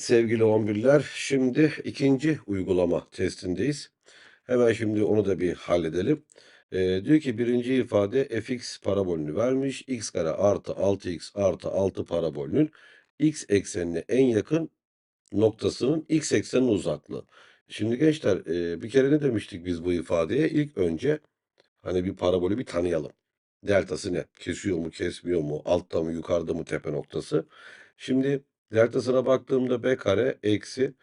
Sevgili 11'ler, şimdi ikinci uygulama testindeyiz. Hemen şimdi onu da bir halledelim. Ee, diyor ki birinci ifade fx parabolünü vermiş. x kare artı 6x artı 6 parabolünün x eksenine en yakın noktasının x eksenin uzaklığı. Şimdi gençler e, bir kere ne demiştik biz bu ifadeye? İlk önce hani bir parabolü bir tanıyalım. Deltası ne? Kesiyor mu, kesmiyor mu? Altta mı, yukarıda mı tepe noktası? Şimdi deltasına baktığımda b kare eksi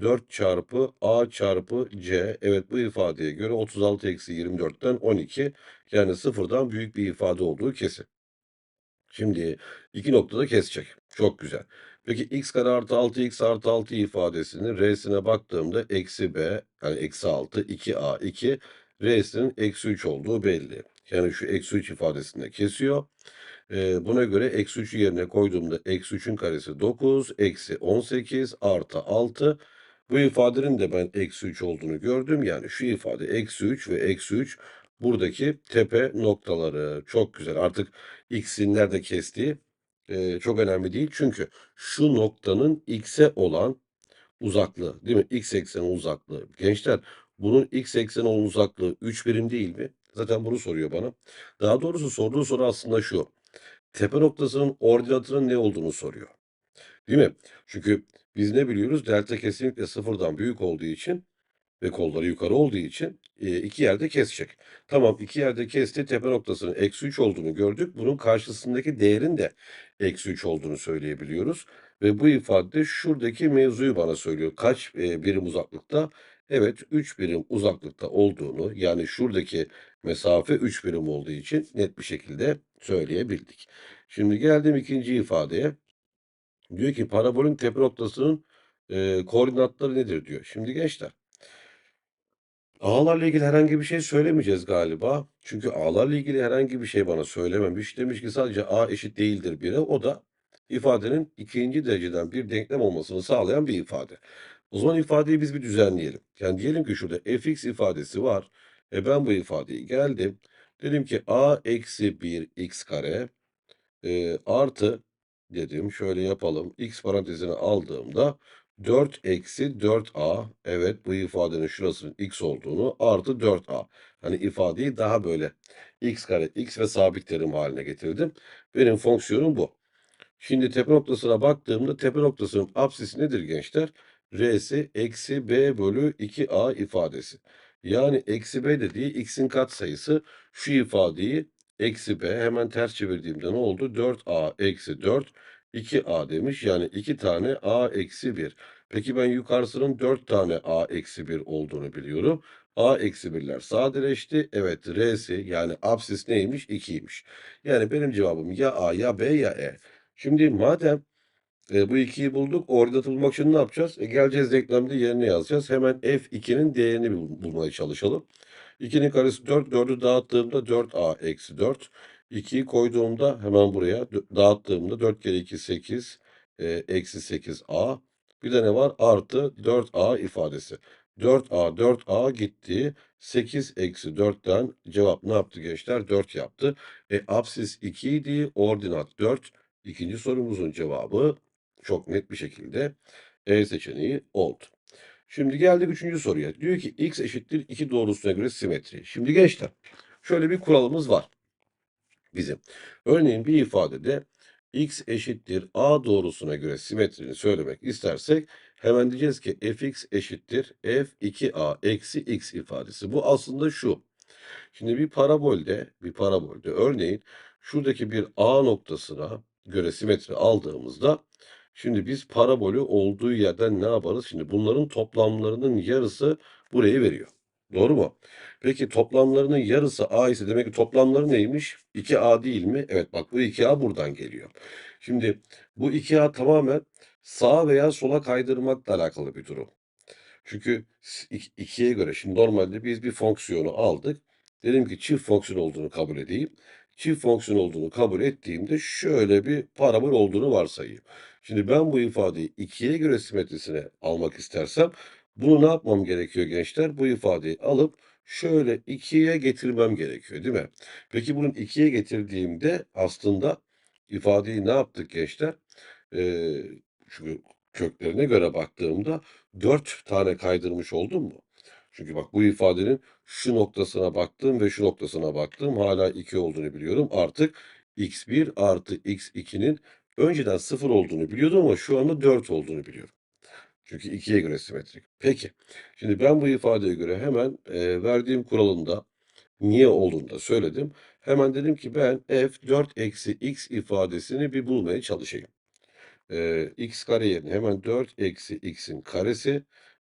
4 çarpı a çarpı c. Evet bu ifadeye göre 36 eksi 24'ten 12. Yani sıfırdan büyük bir ifade olduğu kesin. Şimdi iki noktada kesecek. Çok güzel. Peki x kare artı 6x artı 6 ifadesinin r'sine baktığımda eksi b yani eksi 6 2a 2 r'sinin eksi 3 olduğu belli. Yani şu eksi 3 ifadesinde kesiyor. Ee, buna göre eksi 3'ü yerine koyduğumda eksi 3'ün karesi 9 eksi 18 artı 6 bu ifadenin de ben eksi 3 olduğunu gördüm. Yani şu ifade eksi 3 ve eksi 3 buradaki tepe noktaları. Çok güzel. Artık x'in nerede kestiği e, çok önemli değil. Çünkü şu noktanın x'e olan uzaklığı değil mi? X ekseni uzaklığı. Gençler bunun x ekseni olan uzaklığı 3 birim değil mi? Zaten bunu soruyor bana. Daha doğrusu sorduğu soru aslında şu. Tepe noktasının ordinatının ne olduğunu soruyor. Değil mi? Çünkü biz ne biliyoruz? Delta kesinlikle sıfırdan büyük olduğu için ve kolları yukarı olduğu için e, iki yerde kesecek. Tamam iki yerde kesti tepe noktasının eksi 3 olduğunu gördük. Bunun karşısındaki değerin de eksi 3 olduğunu söyleyebiliyoruz. Ve bu ifade şuradaki mevzuyu bana söylüyor. Kaç e, birim uzaklıkta? Evet 3 birim uzaklıkta olduğunu yani şuradaki mesafe 3 birim olduğu için net bir şekilde söyleyebildik. Şimdi geldim ikinci ifadeye. Diyor ki parabolün tepe noktasının e, koordinatları nedir diyor. Şimdi gençler Ağlarla ilgili herhangi bir şey söylemeyeceğiz galiba. Çünkü ağlarla ilgili herhangi bir şey bana söylememiş. Demiş ki sadece A eşit değildir 1'e. O da ifadenin ikinci dereceden bir denklem olmasını sağlayan bir ifade. O zaman ifadeyi biz bir düzenleyelim. Yani diyelim ki şurada fx ifadesi var. E ben bu ifadeyi geldim. Dedim ki a eksi 1 x kare e, artı dedim şöyle yapalım. x parantezine aldığımda 4 eksi 4a evet bu ifadenin şurasının x olduğunu artı 4a. Hani ifadeyi daha böyle x kare x ve sabit terim haline getirdim. Benim fonksiyonum bu. Şimdi tepe noktasına baktığımda tepe noktasının apsisi nedir gençler? R'si eksi b bölü 2a ifadesi. Yani eksi b dediği x'in katsayısı şu ifadeyi eksi b hemen ters çevirdiğimde ne oldu? 4a eksi 4 2a demiş. Yani 2 tane a eksi 1. Peki ben yukarısının 4 tane a eksi 1 olduğunu biliyorum. a eksi 1'ler sadeleşti. Evet r'si yani apsis neymiş? 2'ymiş. Yani benim cevabım ya a ya b ya e. Şimdi madem e, bu 2'yi bulduk. Ordinatı bulmak için ne yapacağız? E, geleceğiz denklemde yerine yazacağız. Hemen f2'nin değerini bul- bulmaya çalışalım. 2'nin karesi 4. 4'ü dağıttığımda 4a eksi 4. 2'yi koyduğumda hemen buraya dağıttığımda 4 kere 2 8 e, eksi 8a. Bir de ne var? Artı 4a ifadesi. 4a 4a gitti. 8 eksi 4'ten cevap ne yaptı gençler? 4 yaptı. E, apsis 2 idi. Ordinat 4. İkinci sorumuzun cevabı çok net bir şekilde E seçeneği oldu. Şimdi geldik üçüncü soruya. Diyor ki x eşittir 2 doğrusuna göre simetri. Şimdi gençler şöyle bir kuralımız var bizim. Örneğin bir ifadede x eşittir a doğrusuna göre simetrini söylemek istersek hemen diyeceğiz ki fx eşittir f2a eksi x ifadesi. Bu aslında şu. Şimdi bir parabolde, bir parabolde örneğin şuradaki bir A noktasına göre simetri aldığımızda şimdi biz parabolü olduğu yerden ne yaparız? Şimdi bunların toplamlarının yarısı burayı veriyor. Doğru mu? Peki toplamlarının yarısı A ise demek ki toplamları neymiş? 2A değil mi? Evet bak bu 2A buradan geliyor. Şimdi bu 2A tamamen sağa veya sola kaydırmakla alakalı bir durum. Çünkü s- ik- ikiye göre şimdi normalde biz bir fonksiyonu aldık. Dedim ki çift fonksiyon olduğunu kabul edeyim. Çift fonksiyon olduğunu kabul ettiğimde şöyle bir parabol olduğunu varsayayım. Şimdi ben bu ifadeyi ikiye göre simetrisine almak istersem bunu ne yapmam gerekiyor gençler? Bu ifadeyi alıp şöyle ikiye getirmem gerekiyor değil mi? Peki bunun ikiye getirdiğimde aslında ifadeyi ne yaptık gençler? Ee, çünkü köklerine göre baktığımda 4 tane kaydırmış oldum mu? Çünkü bak bu ifadenin şu noktasına baktım ve şu noktasına baktım. Hala 2 olduğunu biliyorum. Artık x1 artı x2'nin önceden 0 olduğunu biliyordum ama şu anda 4 olduğunu biliyorum. Çünkü 2'ye göre simetrik. Peki. Şimdi ben bu ifadeye göre hemen e, verdiğim kuralında niye olduğunu da söyledim. Hemen dedim ki ben f 4 eksi x ifadesini bir bulmaya çalışayım. Ee, x kare yerine hemen 4 eksi x'in karesi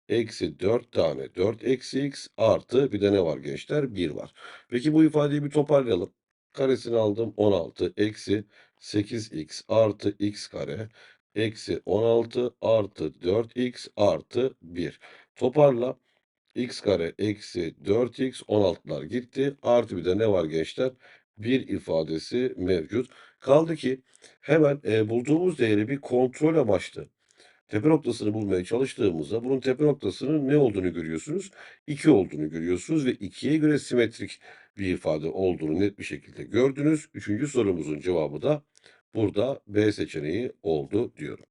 eksi 4 tane 4 eksi x artı bir de ne var gençler? 1 var. Peki bu ifadeyi bir toparlayalım. Karesini aldım 16 eksi 8x artı x kare eksi 16 artı 4x artı 1. Toparla. x kare eksi 4x 16'lar gitti. Artı bir de ne var gençler? Bir ifadesi mevcut. Kaldı ki hemen e, bulduğumuz değeri bir kontrol amaçlı tepe noktasını bulmaya çalıştığımızda bunun tepe noktasının ne olduğunu görüyorsunuz? 2 olduğunu görüyorsunuz ve 2'ye göre simetrik bir ifade olduğunu net bir şekilde gördünüz. Üçüncü sorumuzun cevabı da burada B seçeneği oldu diyorum.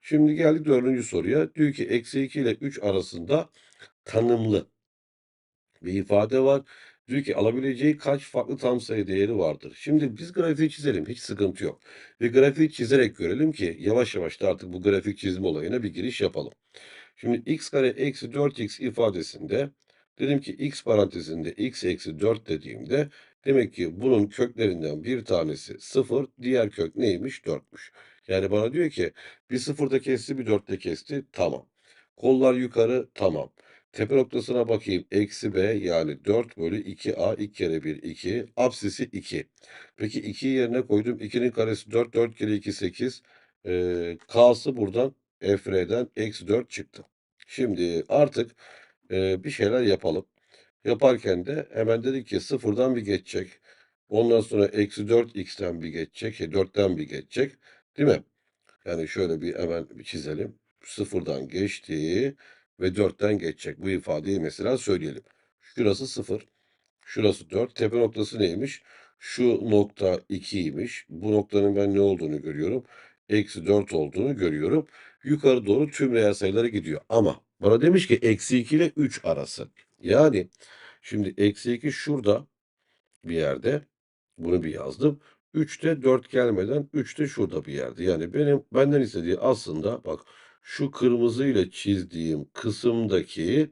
Şimdi geldik dördüncü soruya. Diyor ki eksi 2 ile 3 arasında tanımlı bir ifade var. Diyor ki alabileceği kaç farklı tam sayı değeri vardır. Şimdi biz grafiği çizelim. Hiç sıkıntı yok. Ve grafiği çizerek görelim ki yavaş yavaş da artık bu grafik çizme olayına bir giriş yapalım. Şimdi x kare eksi 4x ifadesinde dedim ki x parantezinde x eksi 4 dediğimde demek ki bunun köklerinden bir tanesi 0 diğer kök neymiş 4'müş. Yani bana diyor ki bir sıfırda kesti bir dörtte kesti tamam. Kollar yukarı tamam. Tepe noktasına bakayım. Eksi b yani 4 bölü 2a 2 kere 1 2. Apsisi 2. Peki 2'yi yerine koydum. 2'nin karesi 4. 4 kere 2 8. Ee, K'sı buradan F'den eksi 4 çıktı. Şimdi artık e, bir şeyler yapalım. Yaparken de hemen dedik ki sıfırdan bir geçecek. Ondan sonra eksi 4x'ten bir geçecek. E, 4'ten bir geçecek. Değil mi? Yani şöyle bir hemen bir çizelim. Sıfırdan geçti ve 4'ten geçecek. Bu ifadeyi mesela söyleyelim. Şurası 0. Şurası 4. Tepe noktası neymiş? Şu nokta 2'ymiş. Bu noktanın ben ne olduğunu görüyorum. Eksi 4 olduğunu görüyorum. Yukarı doğru tüm reel sayılara gidiyor. Ama bana demiş ki eksi 2 ile 3 arası. Yani şimdi eksi 2 şurada bir yerde. Bunu bir yazdım. 3 de 4 gelmeden 3 de şurada bir yerde. Yani benim benden istediği aslında bak şu kırmızıyla çizdiğim kısımdaki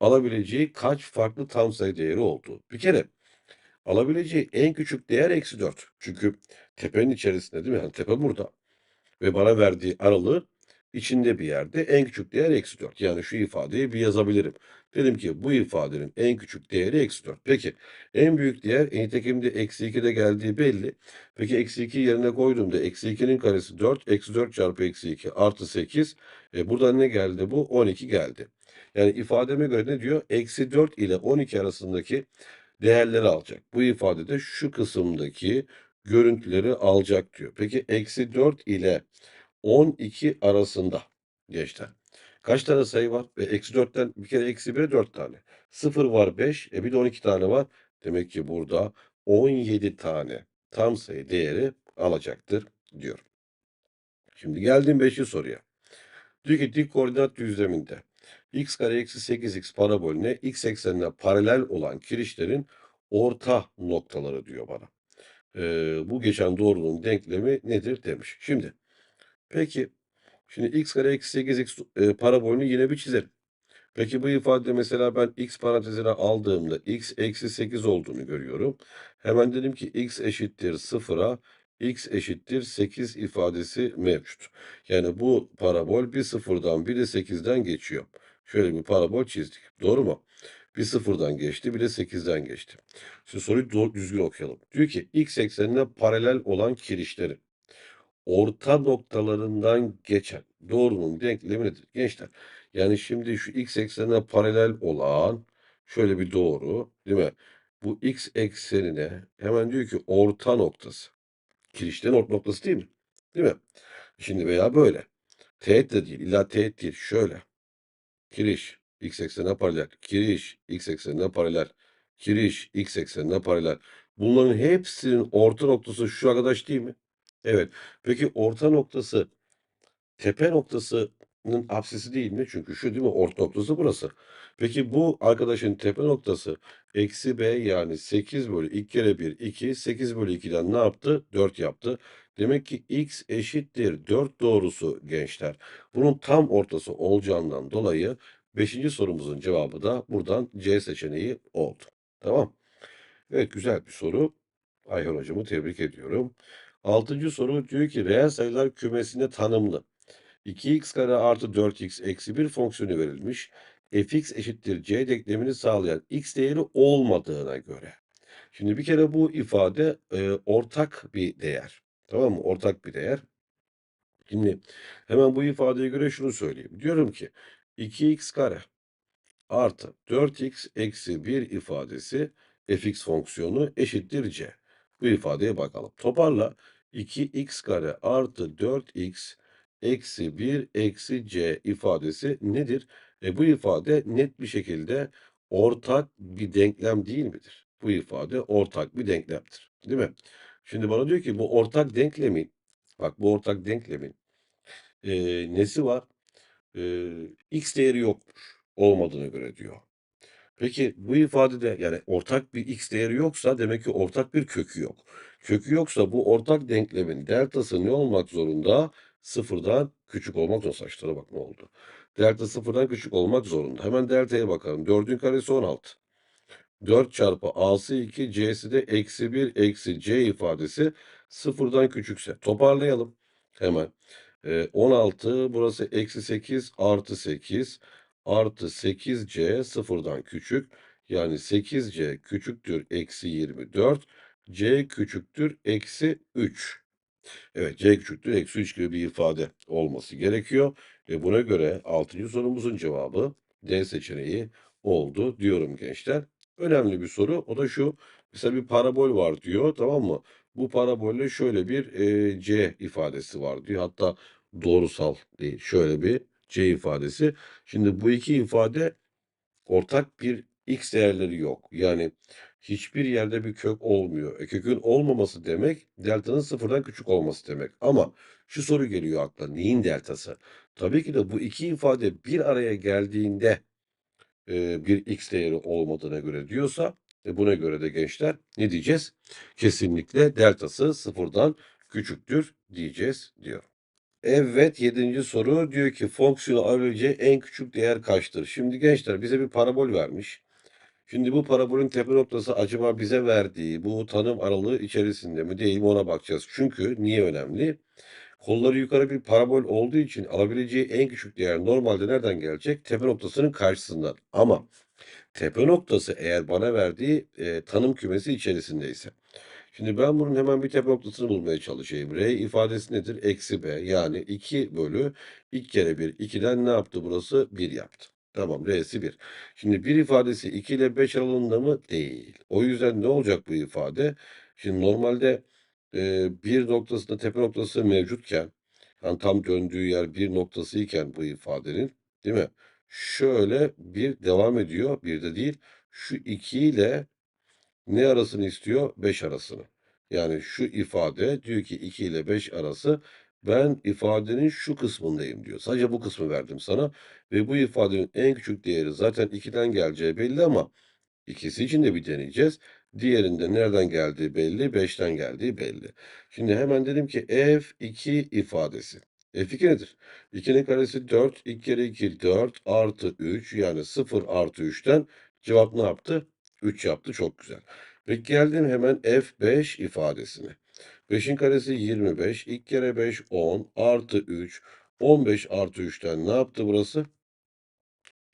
alabileceği kaç farklı tam sayı değeri oldu. Bir kere alabileceği en küçük değer eksi 4. Çünkü tepenin içerisinde değil mi? Yani tepe burada. Ve bana verdiği aralığı içinde bir yerde en küçük değer eksi 4. Yani şu ifadeyi bir yazabilirim. Dedim ki bu ifadenin en küçük değeri eksi 4. Peki en büyük değer e, nitekim de eksi 2'de geldiği belli. Peki eksi 2 yerine koyduğumda eksi 2'nin karesi 4. Eksi 4 çarpı eksi 2 artı 8. E, buradan ne geldi bu? 12 geldi. Yani ifademe göre ne diyor? Eksi 4 ile 12 arasındaki değerleri alacak. Bu ifadede şu kısımdaki görüntüleri alacak diyor. Peki eksi 4 ile 12 arasında gençler. Kaç tane sayı var? Ve eksi 4'ten bir kere eksi 1'e 4 tane. 0 var 5. E bir de 12 tane var. Demek ki burada 17 tane tam sayı değeri alacaktır diyor. Şimdi geldim 5. soruya. Diyor ki dik koordinat düzleminde x kare eksi 8x parabolüne x eksenine paralel olan kirişlerin orta noktaları diyor bana. Ee, bu geçen doğrunun denklemi nedir demiş. Şimdi peki şimdi x kare eksi 8x e, parabolünü yine bir çizelim. Peki bu ifade mesela ben x parantezine aldığımda x eksi 8 olduğunu görüyorum. Hemen dedim ki x eşittir 0'a x eşittir 8 ifadesi mevcut. Yani bu parabol bir sıfırdan bir de 8'den geçiyor. Şöyle bir parabol çizdik. Doğru mu? Bir sıfırdan geçti bir de 8'den geçti. Şimdi soruyu doğru, düzgün okuyalım. Diyor ki x eksenine paralel olan kirişleri orta noktalarından geçen doğrunun denklemi nedir? Gençler yani şimdi şu x eksenine paralel olan şöyle bir doğru değil mi? Bu x eksenine hemen diyor ki orta noktası. Kirişlerin orta noktası değil mi? Değil mi? Şimdi veya böyle. Teğet de değil. illa teğet değil. Şöyle. Kiriş x eksenine paralel. Kiriş x eksenine paralel. Kiriş x eksenine paralel. Bunların hepsinin orta noktası şu arkadaş değil mi? Evet. Peki orta noktası tepe noktasının apsisi değil mi? Çünkü şu değil mi? Orta noktası burası. Peki bu arkadaşın tepe noktası eksi b yani 8 bölü 2 kere 1 2 8 bölü 2'den ne yaptı? 4 yaptı. Demek ki x eşittir 4 doğrusu gençler. Bunun tam ortası olacağından dolayı 5. sorumuzun cevabı da buradan C seçeneği oldu. Tamam. Evet güzel bir soru. Ayhan hocamı tebrik ediyorum. Altıncı soru diyor ki reel sayılar kümesinde tanımlı. 2x kare artı 4x eksi 1 fonksiyonu verilmiş. fx eşittir c denklemini sağlayan x değeri olmadığına göre. Şimdi bir kere bu ifade e, ortak bir değer. Tamam mı? Ortak bir değer. Şimdi hemen bu ifadeye göre şunu söyleyeyim. Diyorum ki 2x kare artı 4x eksi 1 ifadesi fx fonksiyonu eşittir c. Bu ifadeye bakalım. Toparla 2x kare artı 4x eksi 1 eksi c ifadesi nedir? E bu ifade net bir şekilde ortak bir denklem değil midir? Bu ifade ortak bir denklemdir. Değil mi? Şimdi bana diyor ki bu ortak denklemin bak bu ortak denklemin e, nesi var? E, x değeri yokmuş olmadığına göre diyor. Peki bu ifadede yani ortak bir x değeri yoksa demek ki ortak bir kökü yok. Kökü yoksa bu ortak denklemin deltası ne olmak zorunda? Sıfırdan küçük olmak zorunda. Saçlara bak ne oldu. Delta sıfırdan küçük olmak zorunda. Hemen delta'ya bakalım. 4'ün karesi 16. 4 çarpı a'sı 2 c'si de eksi 1 eksi c ifadesi sıfırdan küçükse. Toparlayalım hemen. Ee, 16 burası eksi 8 artı 8 artı 8c sıfırdan küçük. Yani 8c küçüktür eksi 24. c küçüktür eksi 3. Evet c küçüktür eksi 3 gibi bir ifade olması gerekiyor. Ve buna göre 6. sorumuzun cevabı D seçeneği oldu diyorum gençler. Önemli bir soru. O da şu. Mesela bir parabol var diyor. Tamam mı? Bu parabolle şöyle bir e, C ifadesi var diyor. Hatta doğrusal değil. Şöyle bir C ifadesi. Şimdi bu iki ifade ortak bir x değerleri yok. Yani hiçbir yerde bir kök olmuyor. E, kökün olmaması demek delta'nın sıfırdan küçük olması demek. Ama şu soru geliyor akla. Neyin deltası? Tabii ki de bu iki ifade bir araya geldiğinde e, bir x değeri olmadığına göre diyorsa e, buna göre de gençler ne diyeceğiz? Kesinlikle deltası sıfırdan küçüktür diyeceğiz diyor. Evet, yedinci soru diyor ki fonksiyonu alabileceği en küçük değer kaçtır? Şimdi gençler bize bir parabol vermiş. Şimdi bu parabolün tepe noktası acaba bize verdiği bu tanım aralığı içerisinde mi değil mi ona bakacağız. Çünkü niye önemli? Kolları yukarı bir parabol olduğu için alabileceği en küçük değer normalde nereden gelecek? Tepe noktasının karşısından. Ama tepe noktası eğer bana verdiği e, tanım kümesi içerisindeyse. Şimdi ben bunun hemen bir tepe noktasını bulmaya çalışayım. R ifadesi nedir? Eksi B. Yani 2 bölü 2 kere 1. 2'den ne yaptı burası? 1 yaptı. Tamam R'si 1. Şimdi bir ifadesi 2 ile 5 aralığında mı? Değil. O yüzden ne olacak bu ifade? Şimdi normalde e, bir noktasında tepe noktası mevcutken yani tam döndüğü yer bir noktası iken bu ifadenin değil mi? Şöyle bir devam ediyor. Bir de değil. Şu 2 ile ne arasını istiyor? 5 arasını. Yani şu ifade diyor ki 2 ile 5 arası ben ifadenin şu kısmındayım diyor. Sadece bu kısmı verdim sana ve bu ifadenin en küçük değeri zaten 2'den geleceği belli ama ikisi için de bir deneyeceğiz. Diğerinde nereden geldiği belli, 5'ten geldiği belli. Şimdi hemen dedim ki f2 ifadesi. f2 nedir? 2'nin karesi 4, 2 kere 2 4 artı 3 yani 0 artı 3'ten cevap ne yaptı? 3 yaptı çok güzel. Peki geldim hemen F5 ifadesine. 5'in karesi 25. 2 kere 5 10 artı 3. 15 artı 3'ten ne yaptı burası?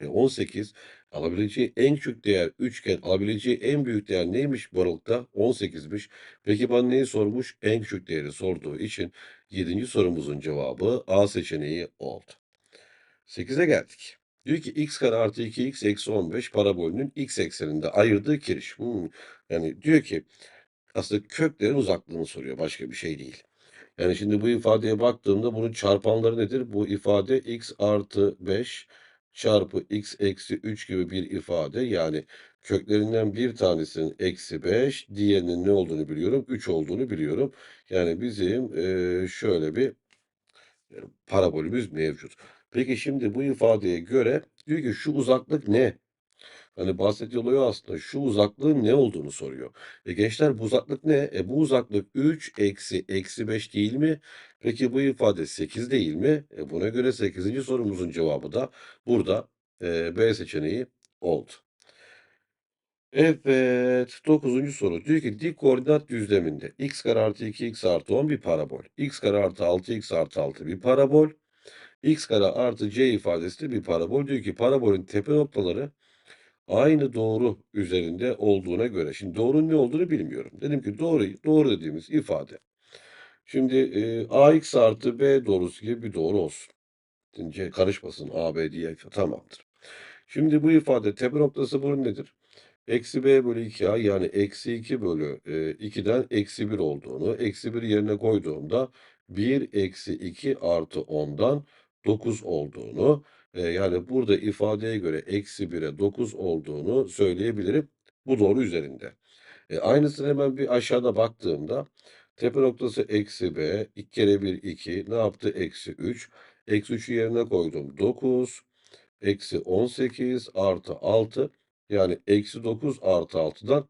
E 18 alabileceği en küçük değer 3 iken alabileceği en büyük değer neymiş bu aralıkta? 18'miş. Peki bana neyi sormuş? En küçük değeri sorduğu için 7. sorumuzun cevabı A seçeneği oldu. 8'e geldik. Diyor ki x kare artı 2x eksi 15 parabolünün x ekseninde ayırdığı kiriş. Hmm. Yani diyor ki aslında köklerin uzaklığını soruyor. Başka bir şey değil. Yani şimdi bu ifadeye baktığımda bunun çarpanları nedir? Bu ifade x artı 5 çarpı x eksi 3 gibi bir ifade. Yani köklerinden bir tanesinin eksi 5, diğerinin ne olduğunu biliyorum? 3 olduğunu biliyorum. Yani bizim eee, şöyle bir parabolümüz mevcut. Peki şimdi bu ifadeye göre diyor ki şu uzaklık ne? Hani bahsettiği olay aslında. Şu uzaklığın ne olduğunu soruyor. E gençler bu uzaklık ne? E bu uzaklık 3 eksi eksi 5 değil mi? Peki bu ifade 8 değil mi? E buna göre 8. sorumuzun cevabı da burada eee, B seçeneği oldu. Evet, dokuzuncu soru. Diyor ki dik koordinat düzleminde x kare artı 2x artı 10 bir parabol. x kare artı 6x artı 6 bir parabol. X kare artı c ifadesi de bir parabol. Diyor ki parabolün tepe noktaları aynı doğru üzerinde olduğuna göre. Şimdi doğrunun ne olduğunu bilmiyorum. Dedim ki doğru, doğru dediğimiz ifade. Şimdi e, ax artı b doğrusu gibi bir doğru olsun. Şimdi karışmasın a, b diye tamamdır. Şimdi bu ifade tepe noktası bunun nedir? Eksi b bölü 2a yani eksi 2 bölü e, 2'den eksi 1 olduğunu, eksi 1 yerine koyduğumda 1 eksi 2 artı 10'dan 9 olduğunu, e, yani burada ifadeye göre eksi 1'e 9 olduğunu söyleyebilirim. Bu doğru üzerinde. E, aynısını hemen bir aşağıda baktığımda tepe noktası eksi b, 2 kere 1 2 ne yaptı? Eksi 3. Eksi 3'ü yerine koydum 9, eksi 18 artı 6 yani eksi 9 artı 6'dan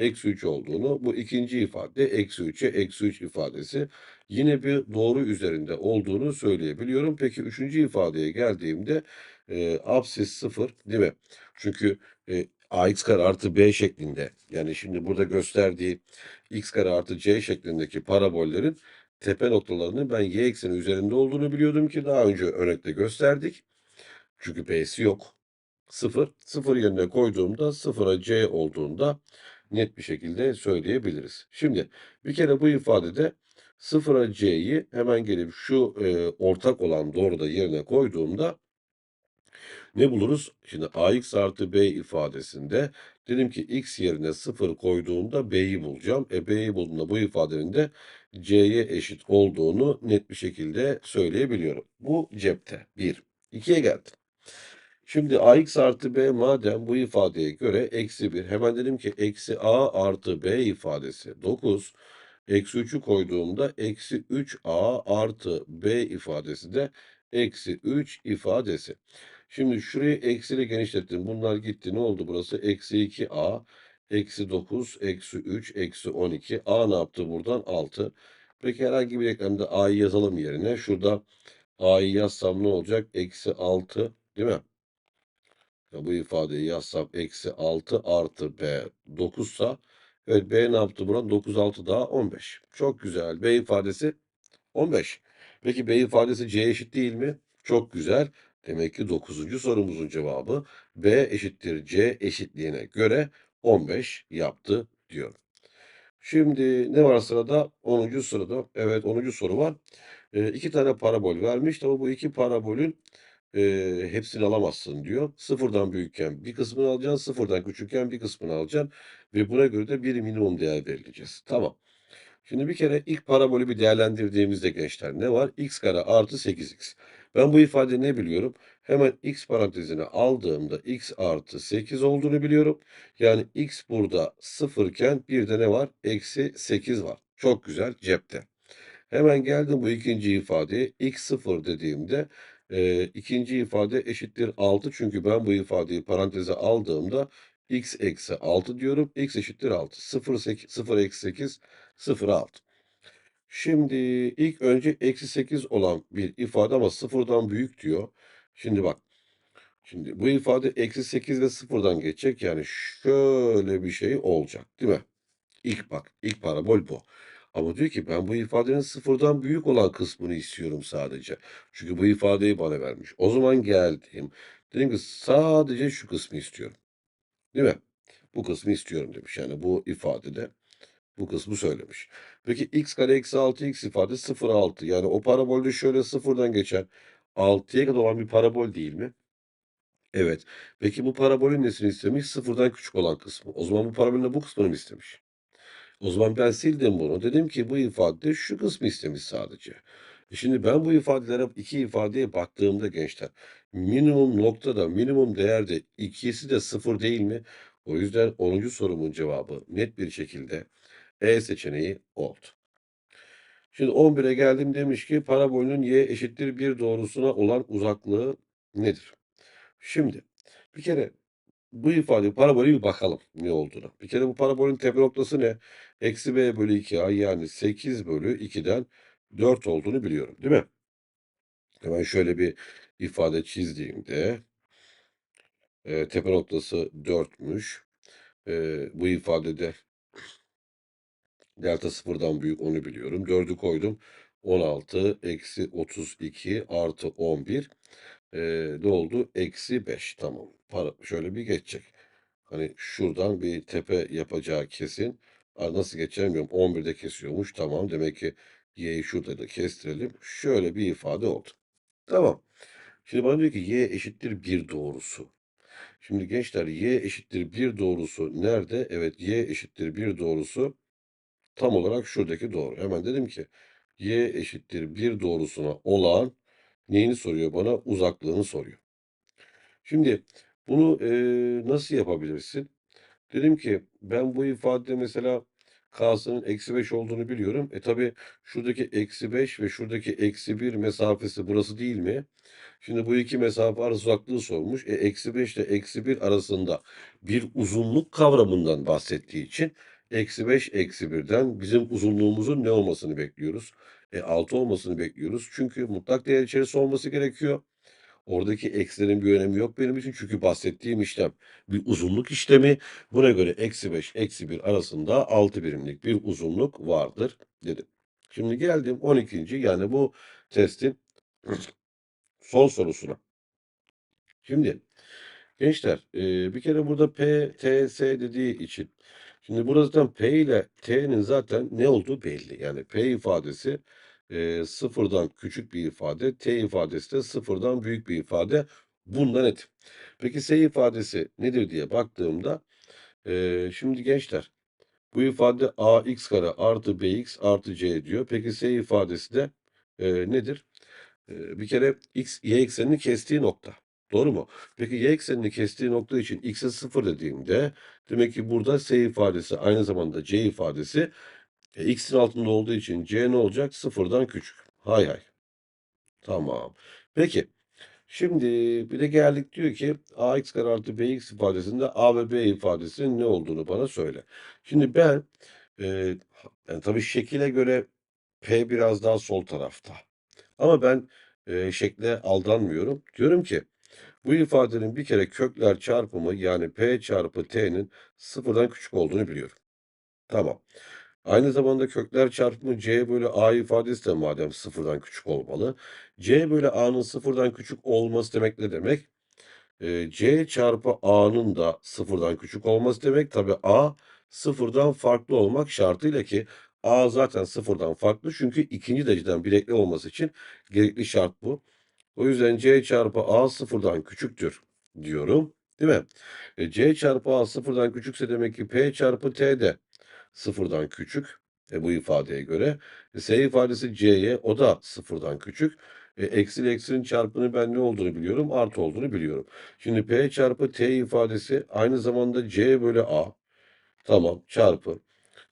eksi 3 olduğunu bu ikinci ifade eksi 3'e eksi 3 ifadesi yine bir doğru üzerinde olduğunu söyleyebiliyorum. Peki üçüncü ifadeye geldiğimde e, apsis 0 değil mi? Çünkü e, ax kare artı b şeklinde yani şimdi burada gösterdiği x kare artı c şeklindeki parabollerin tepe noktalarının ben y ekseni üzerinde olduğunu biliyordum ki daha önce örnekte gösterdik. Çünkü b'si yok. 0. 0 yerine koyduğumda 0'a c olduğunda net bir şekilde söyleyebiliriz. Şimdi bir kere bu ifadede 0'a c'yi hemen gelip şu e, ortak olan doğruda yerine koyduğumda ne buluruz? Şimdi ax artı b ifadesinde dedim ki x yerine 0 koyduğumda b'yi bulacağım. E b'yi bulduğumda bu ifadenin de c'ye eşit olduğunu net bir şekilde söyleyebiliyorum. Bu cepte. 1. 2'ye geldim. Şimdi ax artı b madem bu ifadeye göre eksi 1. Hemen dedim ki eksi a artı b ifadesi 9. Eksi 3'ü koyduğumda eksi 3a artı b ifadesi de eksi 3 ifadesi. Şimdi şurayı eksiyle genişlettim. Bunlar gitti. Ne oldu burası? Eksi 2a, eksi 9, eksi 3, eksi 12. a ne yaptı buradan? 6. Peki herhangi bir denklemde a'yı yazalım yerine. Şurada a'yı yazsam ne olacak? Eksi 6 değil mi? Bu ifadeyi yazsam eksi 6 artı b 9 sa evet b ne yaptı buradan? 9 6 daha 15. Çok güzel. B ifadesi 15. Peki B ifadesi C eşit değil mi? Çok güzel. Demek ki 9. sorumuzun cevabı B eşittir C eşitliğine göre 15 yaptı diyor. Şimdi ne var sırada? 10. sırada. Evet 10. soru var. E, iki tane parabol vermiş ama bu iki parabolün e, hepsini alamazsın diyor. Sıfırdan büyükken bir kısmını alacaksın, sıfırdan küçükken bir kısmını alacaksın ve buna göre de bir minimum değer belirleyeceğiz. Tamam. Şimdi bir kere ilk parabolü bir değerlendirdiğimizde gençler ne var? x kare artı 8x. Ben bu ifade ne biliyorum? Hemen x parantezine aldığımda x artı 8 olduğunu biliyorum. Yani x burada 0 iken bir de ne var? Eksi 8 var. Çok güzel cepte. Hemen geldim bu ikinci ifadeye. x 0 dediğimde e, ikinci ifade eşittir 6. Çünkü ben bu ifadeyi paranteze aldığımda x eksi 6 diyorum. x eşittir 6. 0, 8, 0 eksi 8 0 6. Şimdi ilk önce eksi 8 olan bir ifade ama sıfırdan büyük diyor. Şimdi bak. Şimdi bu ifade eksi 8 ve sıfırdan geçecek. Yani şöyle bir şey olacak değil mi? İlk bak. ilk parabol bu. Ama diyor ki ben bu ifadenin sıfırdan büyük olan kısmını istiyorum sadece. Çünkü bu ifadeyi bana vermiş. O zaman geldim. Dedim ki sadece şu kısmı istiyorum. Değil mi? Bu kısmı istiyorum demiş. Yani bu ifadede bu kısmı söylemiş. Peki x kare eksi 6x ifade 0 6. Yani o parabolde şöyle sıfırdan geçen 6'ya kadar olan bir parabol değil mi? Evet. Peki bu parabolün nesini istemiş? Sıfırdan küçük olan kısmı. O zaman bu parabolün de bu kısmını mı istemiş? O zaman ben sildim bunu. Dedim ki bu ifade şu kısmı istemiş sadece. E şimdi ben bu ifadelere iki ifadeye baktığımda gençler minimum noktada minimum değerde ikisi de sıfır değil mi? O yüzden 10. sorumun cevabı net bir şekilde E seçeneği oldu. Şimdi 11'e geldim demiş ki parabolün y eşittir 1 doğrusuna olan uzaklığı nedir? Şimdi bir kere bu ifade parabole bir bakalım ne olduğuna. Bir kere bu parabolün tepe noktası ne? Eksi b bölü 2a yani 8 bölü 2'den 4 olduğunu biliyorum değil mi? Hemen şöyle bir ifade çizdiğimde e, tepe noktası 4'müş. E, bu ifadede delta sıfırdan büyük onu biliyorum. 4'ü koydum. 16 eksi 32 artı 11 e, ne oldu? Eksi 5 tamam. Para, şöyle bir geçecek. Hani şuradan bir tepe yapacağı kesin. Aa, nasıl bilmiyorum. 11'de kesiyormuş. Tamam. Demek ki y'yi şurada da kestirelim. Şöyle bir ifade oldu. Tamam. Şimdi bana diyor ki y eşittir 1 doğrusu. Şimdi gençler y eşittir 1 doğrusu nerede? Evet y eşittir 1 doğrusu tam olarak şuradaki doğru. Hemen dedim ki y eşittir 1 doğrusuna olan neyini soruyor bana? Uzaklığını soruyor. Şimdi bunu eee, nasıl yapabilirsin? Dedim ki ben bu ifadede mesela k'sının eksi 5 olduğunu biliyorum. E tabi şuradaki eksi 5 ve şuradaki eksi 1 mesafesi burası değil mi? Şimdi bu iki mesafe arası uzaklığı sormuş. E, eksi 5 ile eksi 1 arasında bir uzunluk kavramından bahsettiği için eksi 5 eksi 1'den bizim uzunluğumuzun ne olmasını bekliyoruz? E, 6 olmasını bekliyoruz. Çünkü mutlak değer içerisi olması gerekiyor. Oradaki eksilerin bir önemi yok benim için. Çünkü bahsettiğim işlem bir uzunluk işlemi. Buna göre eksi 5, eksi 1 arasında 6 birimlik bir uzunluk vardır dedim. Şimdi geldim 12. yani bu testin son sorusuna. Şimdi gençler e, bir kere burada P, T, S dediği için şimdi burada zaten P ile T'nin zaten ne olduğu belli. Yani P ifadesi e, sıfırdan küçük bir ifade, T ifadesi de sıfırdan büyük bir ifade. Bundan net. Peki S ifadesi nedir diye baktığımda e, şimdi gençler bu ifade ax kare artı bx artı c diyor. Peki S ifadesi de e, nedir? E, bir kere x y eksenini kestiği nokta. Doğru mu? Peki y eksenini kestiği nokta için x'e 0 dediğimde demek ki burada S ifadesi aynı zamanda C ifadesi e, x'in altında olduğu için C ne olacak? Sıfırdan küçük. Hay hay. Tamam. Peki. Şimdi bir de geldik diyor ki ax kare artı bx ifadesinde a ve b ifadesinin ne olduğunu bana söyle. Şimdi ben e, yani tabii şekile göre p biraz daha sol tarafta. Ama ben e, şekle aldanmıyorum. Diyorum ki bu ifadenin bir kere kökler çarpımı yani p çarpı t'nin sıfırdan küçük olduğunu biliyorum. Tamam. Aynı zamanda kökler çarpımı c bölü a ifadesi de madem sıfırdan küçük olmalı. c bölü a'nın sıfırdan küçük olması demek ne demek? Ee, c çarpı a'nın da sıfırdan küçük olması demek. Tabi a sıfırdan farklı olmak şartıyla ki a zaten sıfırdan farklı. Çünkü ikinci dereceden bir olması için gerekli şart bu. O yüzden c çarpı a sıfırdan küçüktür diyorum. Değil mi? E, c çarpı a sıfırdan küçükse demek ki p çarpı t de sıfırdan küçük. E, bu ifadeye göre. E, S ifadesi C'ye o da sıfırdan küçük. E, eksi ile eksinin çarpımı ben ne olduğunu biliyorum? Artı olduğunu biliyorum. Şimdi P çarpı T ifadesi aynı zamanda C bölü A. Tamam çarpı.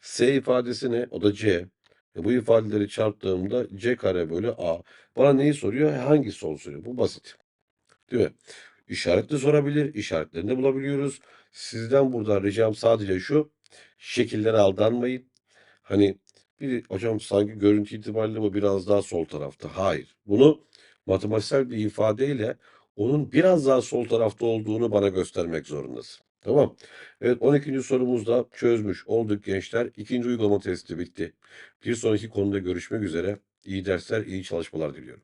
S ifadesi ne? O da C. E, bu ifadeleri çarptığımda C kare bölü A. Bana neyi soruyor? Hangisi onu soruyor? Bu basit. Değil mi? İşaretli sorabilir. İşaretlerini de bulabiliyoruz. Sizden buradan ricam sadece şu. Şekillere aldanmayın. Hani bir hocam sanki görüntü itibariyle bu biraz daha sol tarafta. Hayır. Bunu matematiksel bir ifadeyle onun biraz daha sol tarafta olduğunu bana göstermek zorundasın. Tamam. Evet 12. sorumuzda çözmüş olduk gençler. İkinci uygulama testi bitti. Bir sonraki konuda görüşmek üzere. İyi dersler, iyi çalışmalar diliyorum.